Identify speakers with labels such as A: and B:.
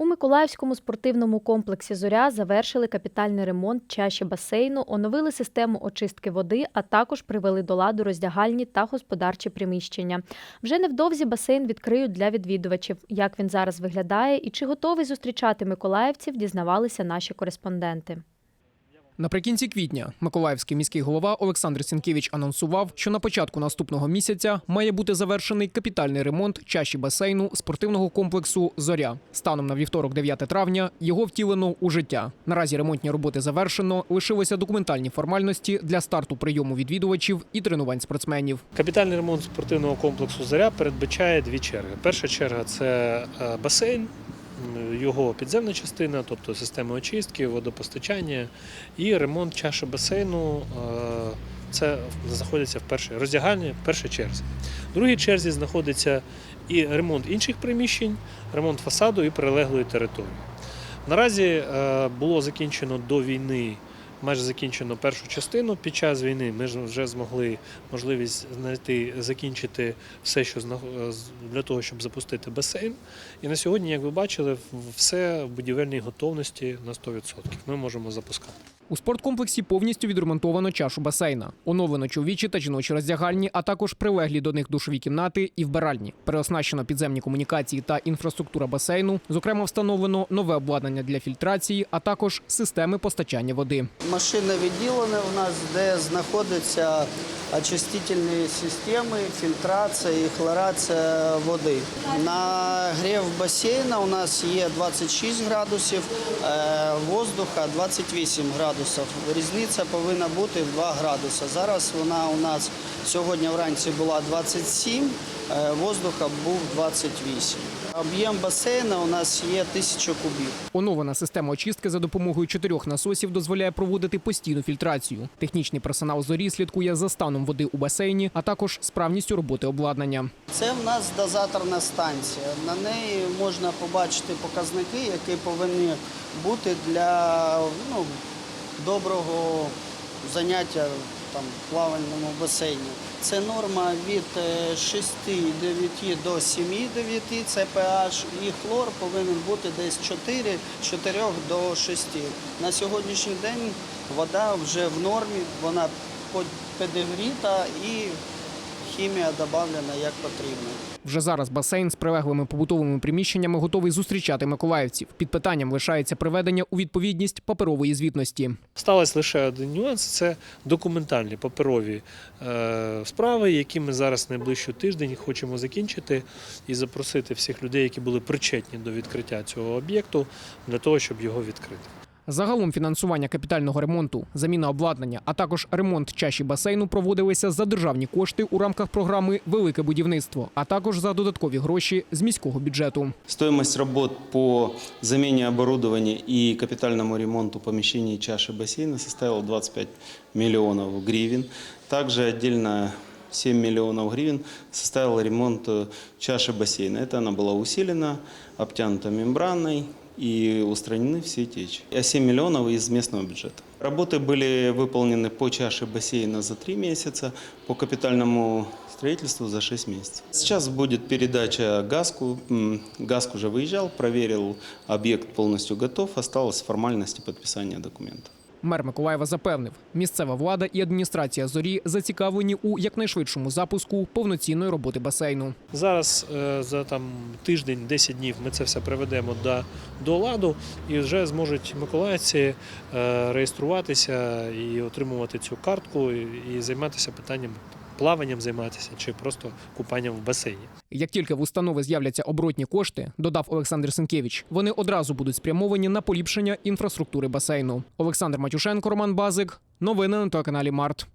A: У Миколаївському спортивному комплексі Зоря завершили капітальний ремонт чаші басейну, оновили систему очистки води, а також привели до ладу роздягальні та господарчі приміщення. Вже невдовзі басейн відкриють для відвідувачів. Як він зараз виглядає і чи готовий зустрічати миколаївців, дізнавалися наші кореспонденти.
B: Наприкінці квітня Миколаївський міський голова Олександр Сінкевич анонсував, що на початку наступного місяця має бути завершений капітальний ремонт чаші басейну спортивного комплексу Зоря. Станом на вівторок, 9 травня, його втілено у життя. Наразі ремонтні роботи завершено. Лишилися документальні формальності для старту прийому відвідувачів і тренувань спортсменів.
C: Капітальний ремонт спортивного комплексу Заря передбачає дві черги. Перша черга це е, басейн, його підземна частина, тобто система очистки, водопостачання, і ремонт чаші басейну. е, Це знаходиться в першій роздягальні в першій черзі. В другій черзі знаходиться і ремонт інших приміщень, ремонт фасаду і прилеглої території. Наразі е, було закінчено до війни, майже закінчено першу частину. Під час війни ми ж вже змогли можливість знайти, закінчити все, що е, для того, щоб запустити басейн. І на сьогодні, як ви бачили, все в будівельній готовності на 100%. Ми можемо запускати.
B: У спорткомплексі повністю відремонтовано чашу басейна. Оновлено чоловічі та жіночі роздягальні, а також прилеглі до них душові кімнати і вбиральні. Переоснащено підземні комунікації та інфраструктура басейну. Зокрема, встановлено нове обладнання для фільтрації, а також системи постачання води.
D: Машинне відділення у нас, де знаходяться очистительні системи, фільтрація і хлорація води. На грів басейна у нас є 26 градусів, е, воздуха 28 градусів. Різниця повинна бути в 2 градуси. Зараз вона у нас сьогодні вранці була 27, е, воздуха був 28. Об'єм басейна у нас є 1000 кубів.
B: Оновлена система очистки за допомогою чотирьох насосів дозволяє проводити постійну фільтрацію. Технічний персонал зорі слідкує за станом води у басейні, а також справністю роботи обладнання.
D: Це в нас дозаторна станція. На неї можна побачити показники, які повинні бути для ну, доброго заняття там, в плавальному басейні. Це норма від е, 6,9 до 7,9 це і хлор повинен бути десь 4, 4 до 6. На сьогоднішній день вода вже в нормі, вона підігріта і хімія додана як потрібно.
B: Вже зараз басейн з прилеглими побутовими приміщеннями готовий зустрічати миколаївців. Під питанням лишається приведення у відповідність паперової звітності.
C: Сталося лише один нюанс це документальні паперові е, справи, які ми зараз найближчий тиждень хочемо закінчити і запросити всіх людей, які були причетні до відкриття цього об'єкту, для того, щоб його відкрити.
B: Загалом фінансування капітального ремонту, заміна обладнання, а також ремонт чаші басейну проводилися за державні кошти у рамках програми Велике будівництво, а також за додаткові гроші з міського бюджету.
E: Стоимость работ по замене оборудования и капитальному ремонту помещений чаши бассейна составила 25 миллионов гривен. Также отдельно 7 миллионов гривен составил ремонт э, чаши бассейна. Это она была усилена, обтянута мембраной и устранены все течи. А 7 миллионов из местного бюджета. Работы были выполнены по чаше бассейна за 3 месяца, по капитальному строительству за 6 месяцев. Сейчас будет передача ГАСКу. ГАСК уже выезжал, проверил, объект полностью готов, осталось формальности подписания документов.
B: Мер Миколаєва запевнив, місцева влада і адміністрація зорі зацікавлені у якнайшвидшому запуску повноцінної роботи басейну.
C: Зараз е, за там тиждень, 10 днів ми це все приведемо до, до ладу і вже зможуть миколаївці е, реєструватися і отримувати цю картку і, і займатися питанням плаванням займатися чи просто купанням в басейні.
B: Як тільки в установи з'являться оборотні кошти, додав Олександр Сенкевич, вони одразу будуть спрямовані на поліпшення інфраструктури басейну. Олександр Матюшенко, Роман Базик. Новини на телеканалі Март.